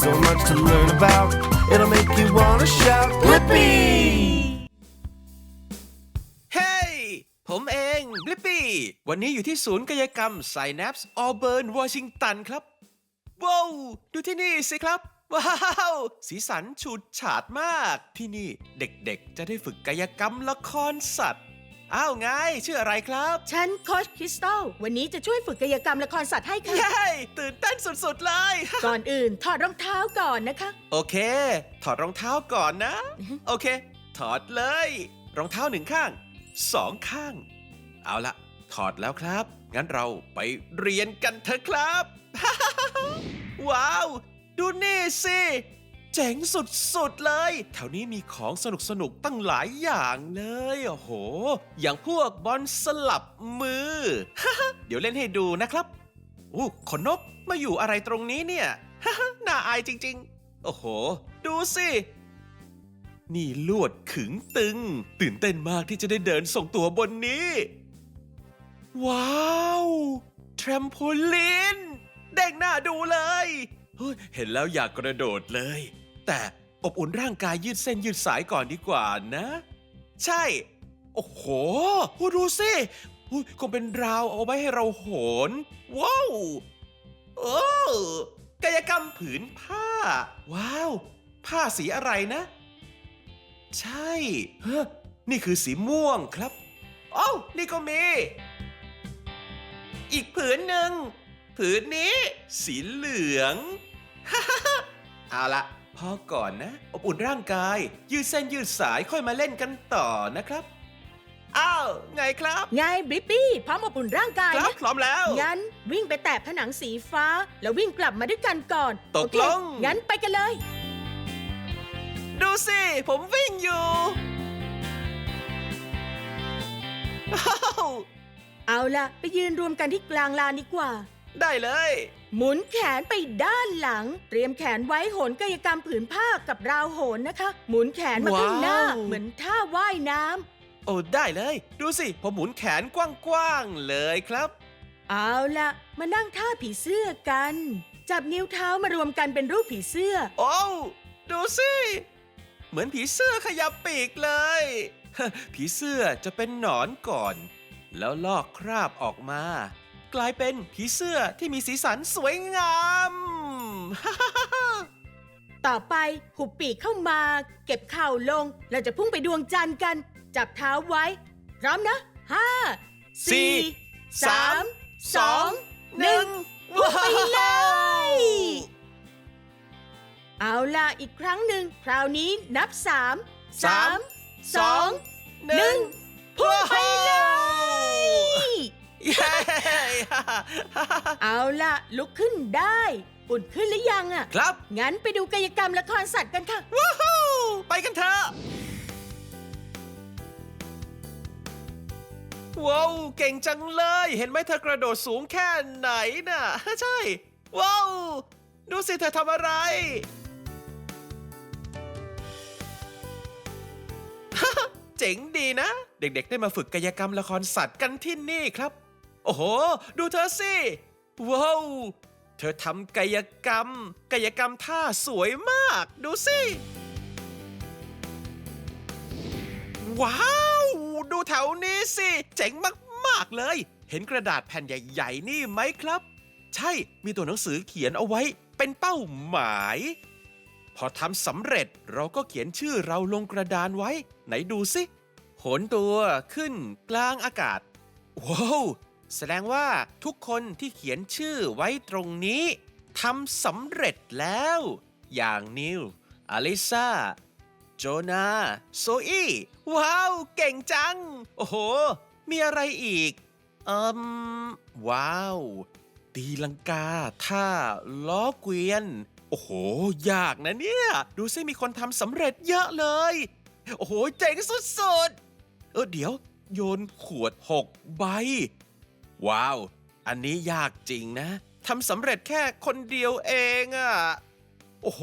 So much to learn about. It'll make you wanna shout, Blippi! เฮ้ยผมเองบลิปปี้ วันนี้อยู่ที่ศูนย์กายกรรมไซนัปส์ออเบิร์นวอชิงตันครับว้าวดูที่นี่สิครับ ว้าว สีสันฉูดฉาดมาก ที่นี่เด็กๆ จะได้ฝึกกายกรรมละครสัตว์ อ้าวไงชื่ออะไรครับฉันโคชคริสตัลวันนี้จะช่วยฝึกกายกรรมละครสัตว์ให้ค่ะ เย้ตื่นเต้นสุดๆเลย ก่อนอื่นถอดรองเท้าก่อนนะคะ โอเค ถอดรองเท้าก่อนนะ โอเค ถอดเลย รองเท้าหนึ่งข้างสองข้าง เอาละถอดแล้วครับ งั้นเราไปเรียนกันเถอะครับ ว้าว ดูนี่สิ เจ๋งสุดๆเลย แถวนี้มีของสนุกๆตั้งหลายอย่างเลย โอ้โห อย่างพวกบอลสลับมือ เดี๋ยวเล่นให้ดูนะครับอู้ขนนกมาอยู่อะไรตรงนี้เนี่ย น่าอายจริงๆ โอ้โห ดูสิ นี่ลวดขึงตึง ตื่นเต้นมากที่จะได้เดินส่งตัวบนนี้ ว้าวแทรมโพลีนเด้งหน้าดูเลย เห็นแล้วอยากกระโดดเลย แต่อบอุ่นร่างกายยืดเส้นยืดสายก่อนดีกว่านะ ใช่ โอ้โหดูสิคงเป็นราวเอาไว้ให้เราโหน ว้าวโอ้กายกรรมผืนผ้า ว้าว ผ้าสีอะไรนะ ใช่เฮ้นี่คือสีม่วงครับโอ้นี่ก็มี อีกผืนหนึ่ง ผืนนี้ สีเหลืองเอาละ พอก่อนนะ อบอุ่นร่างกาย ยืดเส้นยืดสายค่อยมาเล่นกันต่อนะครับ อ้าว ไงครับ ไงบริปปี้พร้อมอบอุ่นร่างกายครับนะพร้อมแล้ว งั้นวิ่งไปแตะผนังสีฟ้า แล้ววิ่งกลับมาด้วยกันก่อนตกโอเคลง งั้นไปกันเลย ดูสิ ผมวิ่งอยู่อ้าวเอาล่ะ ไปยืนรวมกันที่กลางลานดีกว่า ได้เลย หมุนแขนไปด้านหลัง เตรียมแขนไว้โหนกายกรรมผืนผ้ากับราวโหนนะคะ หมุนแขนมาข้างหน้า ว้าว เหมือนท่าว่ายน้โอ้ได้เลย ดูสิ ผมหมุนแขนกว้างๆเลยครับำเอาล่ะมานั่งท่าผีเสื้อกัน จับนิ้วเท้ามารวมกันเป็นรูปผีเสื้อ โอ้วดูสิ เหมือนผีเสื้อขยับปีกเลย ผีเสื้อจะเป็นหนอนก่อน แล้วลอกคราบออกมา กลายเป็นผีเสื้อที่มีสีสันสวยงาม ต่อไปหุบปีกเข้ามา เก็บเข่าลง เราจะพุ่งไปดวงจันทร์กัน จับเท้าไว้ พร้อมนะห้าสี่สี่สามสองหนึ่งว้าวไปเลย เอาล่ะอีกครั้งหนึ่งคราวนี้นับสามสามสองหนึ่งพุ่งไปเลย เย้เอาล่ะ ลุกขึ้นได้ อุ่นขึ้นหรือยังอะครับงั้นไปดูกายกรรมละครสัตว์กันค่ะ ว้าวไปกันเถอะว้าวเก่งจังเลย เห็นไหมเธอกระโดดสูงแค่ไหนน่ะ ใช่ ว้าวดูสิเธอทำอะไร เจ๋งดีนะ เด็กๆได้มาฝึกกายกรรมละครสัตว์กันที่นี่ครับโอ้โห ดูเธอสิ ว้าว เธอทำกายกรรม กายกรรมท่าสวยมาก ดูสิ ว้าว ดูแถวนี้สิ เจ๋งมาก ๆ เลย เห็นกระดาษแผ่นใหญ่ ๆ นี่ไหมครับ ใช่ มีตัวหนังสือเขียนเอาไว้ เป็นเป้าหมาย พอทำสำเร็จเราก็เขียนชื่อเราลงกระดานไว้ ไหนดูสิโหนตัวขึ้นกลางอากาศ ว้าว แสดงว่าทุกคนที่เขียนชื่อไว้ตรงนี้ทำสำเร็จแล้ว อย่างนิว อลิซาโจนาโซอี้ว้าว เก่งจัง โอ้โห มีอะไรอีกอืมว้าว ตีลังกาท่าล้อเกวียน โอ้โห ยากนะเนี่ย ดูสิมีคนทำสำเร็จเยอะเลย โอ้โห เจ๋งสุดๆ เออเดี๋ยว โยนขวดหกใบ ว้าว อันนี้ยากจริงนะทำสำเร็จแค่คนเดียวเองอะโอ้โห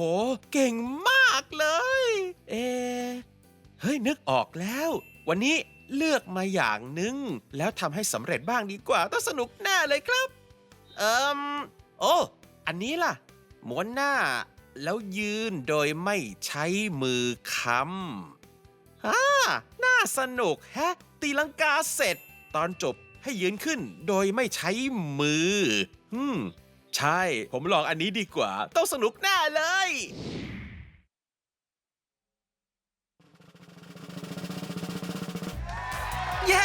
เก่งมากเลย เอ เฮ้ย นึกออกแล้ว วันนี้เลือกมาอย่างหนึ่งแล้วทำให้สำเร็จบ้างดีกว่า ต้องสนุกแน่เลยครับ เอิมโอ้ อันนี้ล่ะ ม้วนหน้า แล้วยืนโดยไม่ใช้มือค้ำฮ่าน่าสนุกแฮะ ตีลังกาเสร็จ ตอนจบ ให้ยืนขึ้นโดยไม่ใช้มือ อืม ใช่ ผมลองอันนี้ดีกว่า ต้องสนุกแน่เลย เย้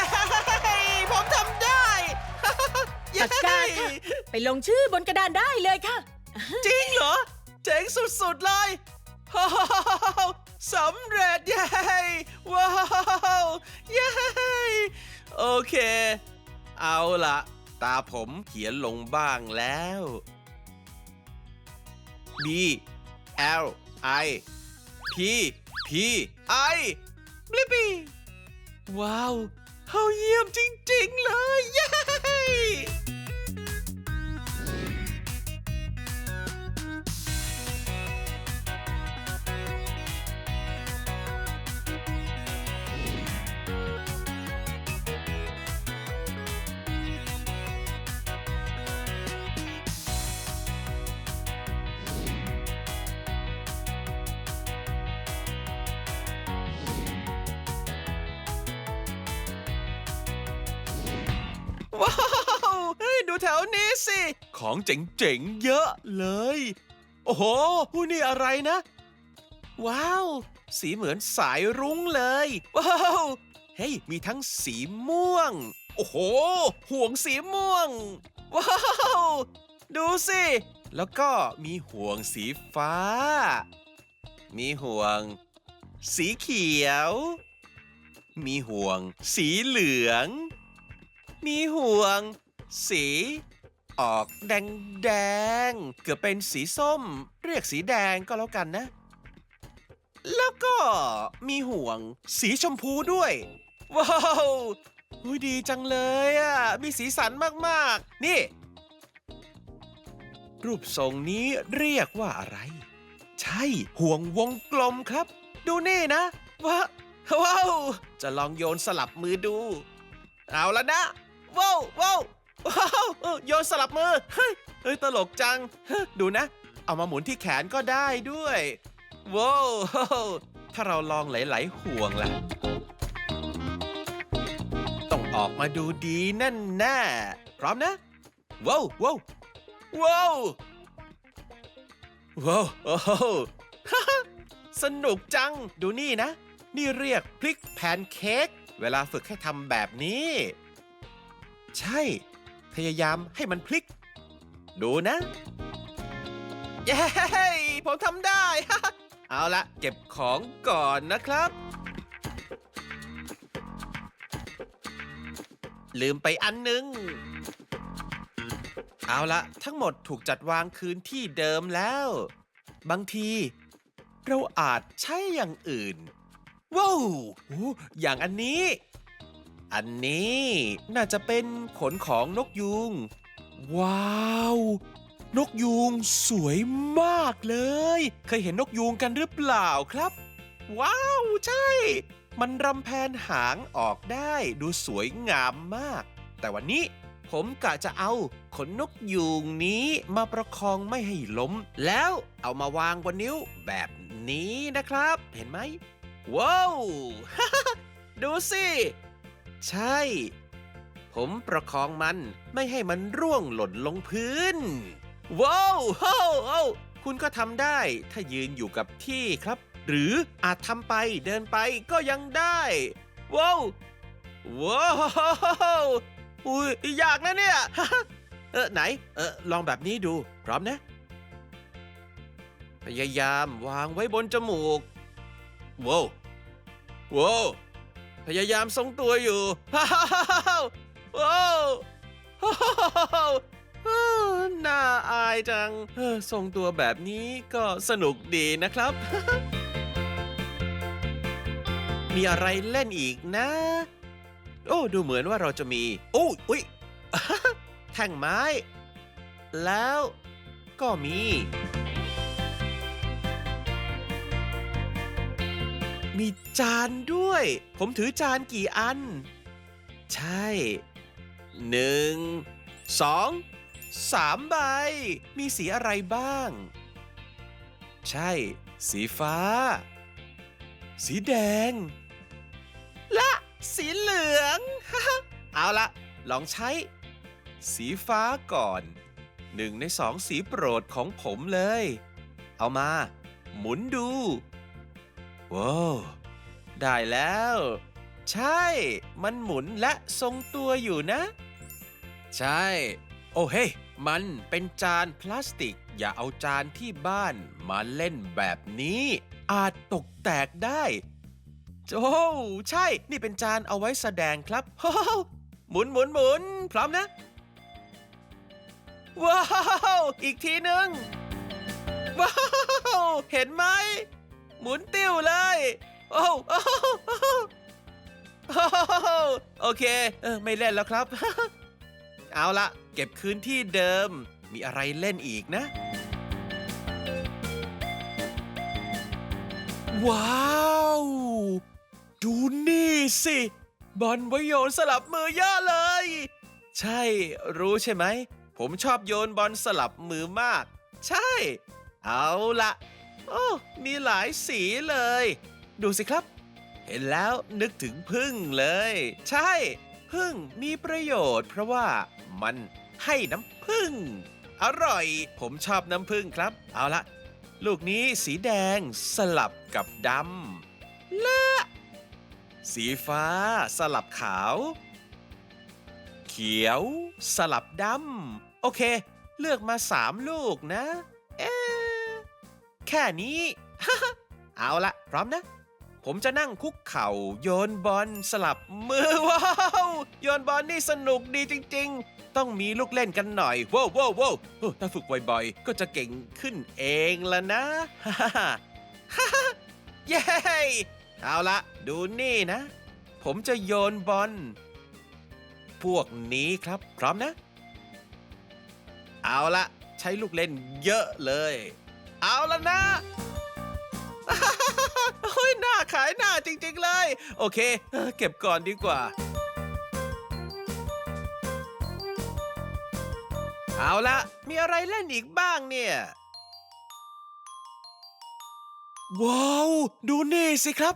ผมทำได้ เย้ปากกาค่ะ ไปลงชื่อบนกระดานได้เลยค่ะ จริงเหรอ เจ๋งสุดๆเลยว้าวสำเร็จเย้ว้าวเย้โอเค เอาละตาผมเขียนลงบ้างแล้ว B L I P P I บลิปปี้ว้าวเขาเยี่ยมจริง ๆ เลย เย้ ว้าวเฮ้ยดูแถวนี้สิ ของเจ๋งๆ เยอะเลย โอ้โหผู้นี่อะไรนะ ว้าว สีเหมือนสายรุ้งเลย ว้าว เฮ้ย มีทั้งสีม่วง โอ้โห ห่วงสีม่วง ว้าว ดูสิ แล้วก็มีห่วงสีฟ้า มีห่วง สีเขียว มีห่วง สีเหลือง มีห่วง สี ออกแดงแดง เกือบเป็นสีส้ม เรียกสีแดงก็แล้วกันนะ แล้วก็มีห่วง สีชมพูด้วย ว้าวอุ๊ยดีจังเลยอะ มีสีสันมากๆ นี่ รูปทรงนี้เรียกว่าอะไร ใช่ห่วงวงกลมครับ ดูนี่นะว้าว้าว จะลองโยนสลับมือดู เอาล้วนะ ว้าวว้าวว้าวโยนสลับมือเฮ้ยเฮ้ยตลกจัง ดูนะ เอามาหมุนที่แขนก็ได้ด้วยว้าวถ้าเราลองหลายๆห่วงล่ะ ต้องออกมาดูดีแน่แน่พร้อมนะว้าวว้าวว้าวว้าวโอ้โหสนุกจังดูนี่นะ นี่เรียกพลิกแพนเค้กเวลาฝึกให้ทำแบบนี้ ใช่ พยายามให้มันพลิก ดูนะ เย้ผมทำได้ เอาละเก็บของก่อนนะครับ ลืมไปอันหนึง เอาละทั้งหมดถูกจัดวางคืนที่เดิมแล้ว บางที เราอาจใช้อย่างอื่น ว้าวอย่างอันนี้ อันนี้น่าจะเป็นขนของนกยูงว้าว นกยูงสวยมากเลย เคยเห็นนกยูงกันหรือเปล่าครับ ว้าว ใช่ มันรำแพนหางออกได้ดูสวยงามมาก แต่วันนี้ผมกะจะเอาขนนกยูงนี้มาประคองไม่ให้ล้ม แล้วเอามาวางบนนิ้วแบบนี้นะครับ เห็นไหมว้าว ดูสิ ใช่ ผมประคองมันไม่ให้มันร่วงหล่นลงพื้น ว้าวโอ้โคุณก็ทำได้ถ้ายืนอยู่กับที่ครับ หรืออาจทำไปเดินไปก็ยังได้ ว้าวว้าวอุ้ยอยากนะเนี่ยเออไหน เออลองแบบนี้ดู พร้อมนะ พยายามวางไว้บนจมูก ว้าวว้าว พยายามทรงตัวอยู่ ว้าวว้าวว้าวน่าอายจังทรงตัวแบบนี้ก็สนุกดีนะครับ มีอะไรเล่นอีกนะ โอ้ ดูเหมือนว่าเราจะมี โอ้อุ๊ยแท่งไม้ แล้วก็มี มีจานด้วย ผมถือจานกี่อัน ใช่หนึ่งสองสามใบ มีสีอะไรบ้าง ใช่ สีฟ้า สีแดง และสีเหลือง เอาละลองใช้ สีฟ้าก่อนหนึ่งในสองสีโปรดของผมเลย เอามา หมุนดู ว้าวได้แล้ว ใช่ มันหมุนและทรงตัวอยู่นะ ใช่ โอ้เฮ้ยมันเป็นจานพลาสติก อย่าเอาจานที่บ้านมาเล่นแบบนี้ อาจตกแตกได้โอ้ใช่ นี่เป็นจานเอาไว้แสดงครับโอ้หมุนหมุนหมุนพร้อมนะ ว้าว อีกทีหนึ่งว้าว เห็นไหม หมุนติ้วเลย โอ้โอ้โอ้โอ้โอเค เออ ไม่เล่นแล้วครับ เอาละเก็บคืนที่เดิม มีอะไรเล่นอีกนะ ว้าว ดูนี่สิ บอลไวโยนสลับมือยอะเลย ใช่ รู้ใช่ไหม ผมชอบโยนบอลสลับมือมาก ใช่ เอาละ โอ้มีหลายสีเลย ดูสิครับ เห็นแล้วนึกถึงพึ่งเลย ใช่ พึ่งมีประโยชน์ เพราะว่ามันให้น้ำพึ่ง อร่อย ผมชอบน้ำพึ่งครับ เอาละลูกนี้สีแดงสลับกับดำและสีฟ้าสลับขาว เขียวสลับดำโอเค เลือกมาสามลูกนะ เอ๊ะ แค่นี้ เอาละพร้อมนะ ผมจะนั่งคุกเข่า โยนบอลสลับมือว้าวโยนบอลนี่สนุกดีจริง ๆ ต้องมีลูกเล่นกันหน่อยว้าวว้าวว้าวถ้าฝึกบ่อยๆ ก็จะเก่งขึ้นเองละนะฮ่าฮ่าฮ่าฮ่าเย้เอาละดูนี่นะ ผมจะโยนบอลพวกนี้ครับพร้อมนะ เอาละใช้ลูกเล่นเยอะเลย เอาละนะเฮ้ยหน้าขายหน้าจริง ๆ เลย โอเค เก็บก่อนดีกว่า เอาละมีอะไรเล่นอีกบ้างเนี่ย ว้าว ดูนี่สิครับ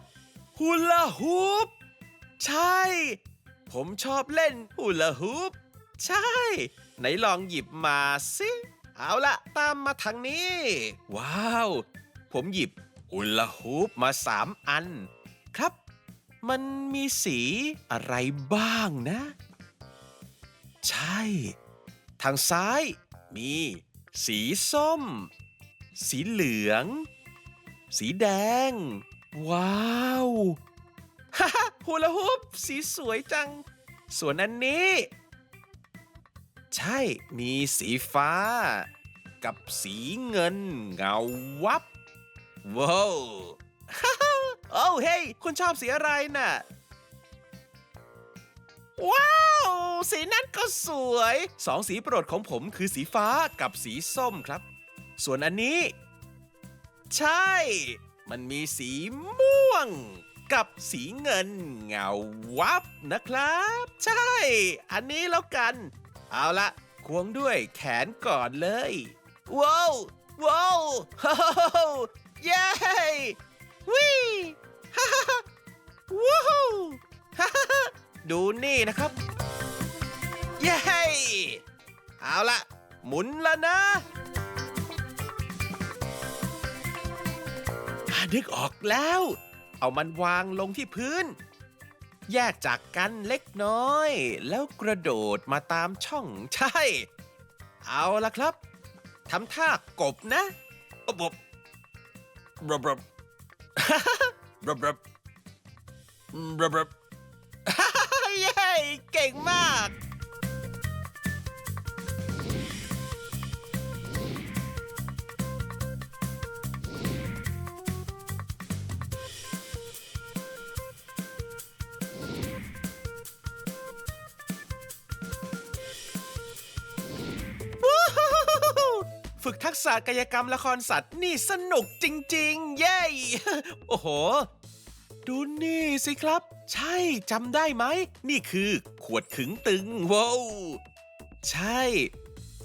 ฮูลาฮูปใช่ ผมชอบเล่นฮูลาฮูปใช่ ไหนลองหยิบมาสิ เอาละตามมาทางนี้ ว้าว ผมหยิบฮูลาฮูปมาสามอัน ครับ มันมีสีอะไรบ้างนะ ใช่ ทางซ้ายมี สีส้ม สีเหลือง สีแดง ว้าวฮ่าฮ่าฮูลาฮูปสีสวยจัง ส่วนอันนี้ ใช่ มีสีฟ้า กับสีเงินเงาวับ ว้าวโอ้เฮ้ยคุณชอบสีอะไรน่ะ ว้าว สีนั้นก็สวย สองสีโปรดของผมคือสีฟ้ากับสีส้มครับ ส่วนอันนี้ ใช่ มันมีสีม่วงกับสีเงินเงาวับนะครับ ใช่ อันนี้แล้วกัน เอาละควงด้วยแขนก่อนเลย ว้าวว้าวฮ่าฮ่าฮ่าเย้วิฮ่าฮ่าฮ่าว้าวฮ่าฮ่าดูนี่นะครับ เย้เอาละหมุนแล้วนะนึกออกแล้ว เอามันวางลงที่พื้น แยกจากกันเล็กน้อย แล้วกระโดดมาตามช่องใช่ เอาละครับทำท่ากบนะอบบบรับรับรับรับรับรับเย้เก่งมาก ษะกายกรรมละครสัตว์นี่สนุกจริง ๆ เย้ โอ้โห ดูนี่สิครับ ใช่จำได้ไหม นี่คือขวดขึงตึงว้าวใช่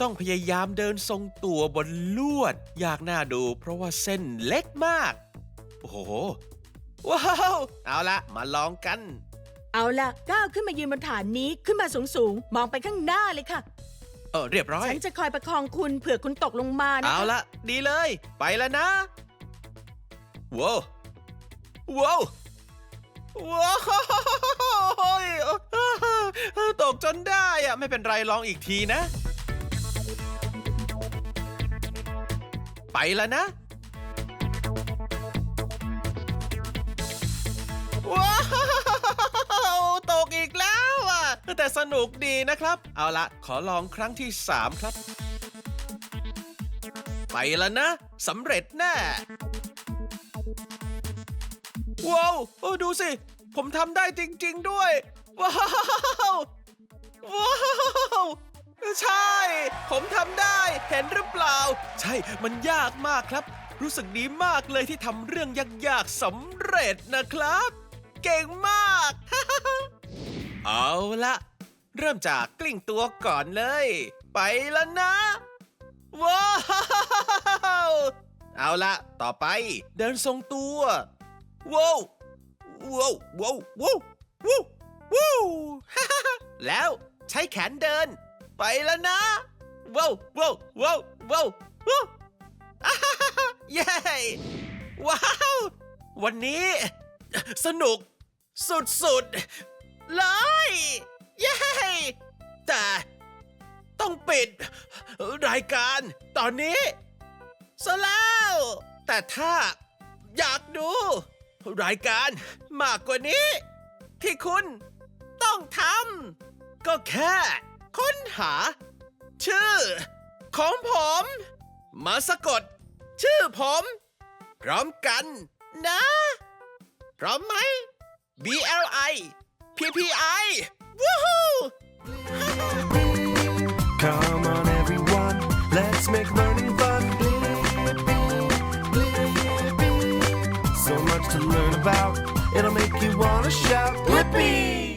ต้องพยายามเดินทรงตัวบนลวด อยากน่าดูเพราะว่าเส้นเล็กมาก โอ้โห ว้าว เอาละมาลองกัน เอาล่ะก้าวขึ้นมายืนบนฐานนี้ขึ้นมาสูงๆ มองไปข้างหน้าเลยค่ะ เออเรียบร้อย ฉันจะคอยประคองคุณเผื่อคุณตกลงมานะเอาคะละดีเลย ไปแล้วนะว้าวว้าวว้าวตกจนได้อะไม่เป็นไรลองอีกทีนะ ไปแล้วนะว้าว แต่สนุกดีนะครับ เอาละขอลองครั้งที่ 3 ครับ ไปแล้วนะสำเร็จแน่ว้าวโอ้ดูสิ ผมทำได้จริง ๆ ด้วย ว้าวว้าวใช่ ผมทำได้เห็นหรือเปล่า ใช่มันยากมากครับ รู้สึกดีมากเลยที่ทำเรื่องยากๆสำเร็จนะครับ เก่งมาก เอาละเริ่มจากกลิ้งตัวก่อนเลย ไปแล้วนะ ว้าวเอาละต่อไปเดินทรงตัวว้าวว้าวว้าวว้าวว้าวว้าวแล้วใช้แขนเดิน ไปแล้วนะว้าวว้าวว้าวว้าวว้าวอ่าฮ่าฮ่าฮ่าเย้ว้าว วันนี้ สนุก สุดๆ เลย เย้แต่ต้องปิด รายการตอนนี้ซะแล้ว แต่ถ้าอยากดู รายการมากกว่านี้ ที่คุณต้องทำก็แค่ ค้นหา ชื่อ ของผม มาสะกด ชื่อผม พร้อมกันนะ พร้อมไหม B L I P P I วู้ฮู้ Come on, everyone, let's make learning fun. So much to learn about, it'll make you want to shout, Blippi!